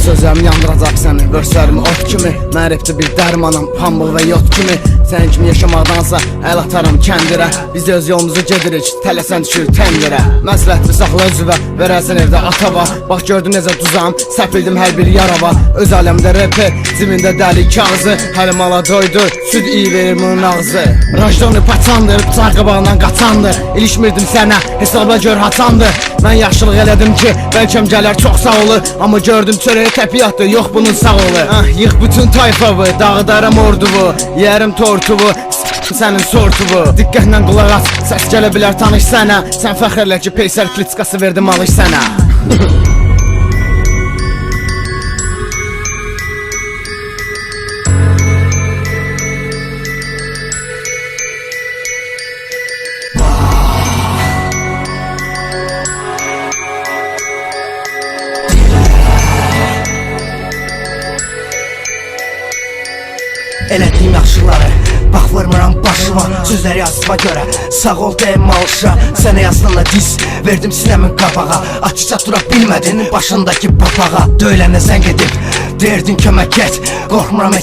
Gözlərim yandıracaq səni Verslərimi ot kimi? Mən repdə bir dərmanam Pambıq və yot kimi? Sənin kimi yaşamaqdansa əl atarım kəndirə Biz öz yolumuzu gedirik Tələsən düşür təngirə Məsləhətli saxla özüvə Verəsən evdə atava Bax gördün necə duzam Səpildim hər bir yarava Öz aləmdə reper Zimində dəli kağızı Həlim ala doydu Süd iyi verir bunun ağzı. Rajdonu paçandır Bıçaq qabağından qaçandır İlişmirdim sənə Hesabla gör haçandır Mən yaxşılıq elədim ki Bəlkəm gələr çox sağ olur Amma gördüm çörəyə təpi atdı Yox bunun sağ olur ah, Yığ bütün tayfavı Dağıdaram orduvu Yerim tortuvu Sənin sortuvu. Diqqətlə qulaq as Səs gələ bilər tanış sənə. Sən fəxrlə ki Peysər klitskası verdim alış sənə Elədiyim yaxşıları Bax vurmuram başıma Sözləri yazıma görə. Sağ ol deyim alışa Sənə yazdığında diz Verdim sinəmin qabağa Açıca dura bilmədin Başındakı papağa Döyülənə zəng edib Derdin kömək et Qorxmuram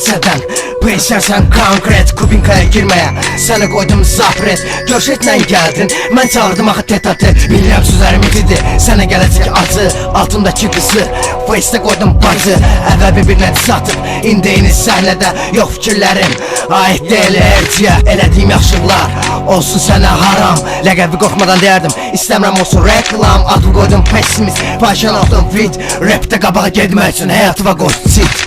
heçədən Peysərsən konkret Kubinkaya girməyə Səni qoydum zapret Görşetlə gəldin Mən çağırdım axı tetatı Bilirəm sözlərim itidir Sənə gələcək acı Altındakı qızı Face'də qoydum bacı Əvvəl bir-birinə diz atıb İndi eyni səhnədə Yox fikirlərim Aid deyil erciyə Elədiyim yaxşılıqlar Olsun sənə haram. Ləqəbi qorxmadan deyərdim İstəmirəm olsun reklam. Adımı qoydum pessimist Fahişən oldum fit. Rapdə qabağa getmək üçün Həyatıma qoy sit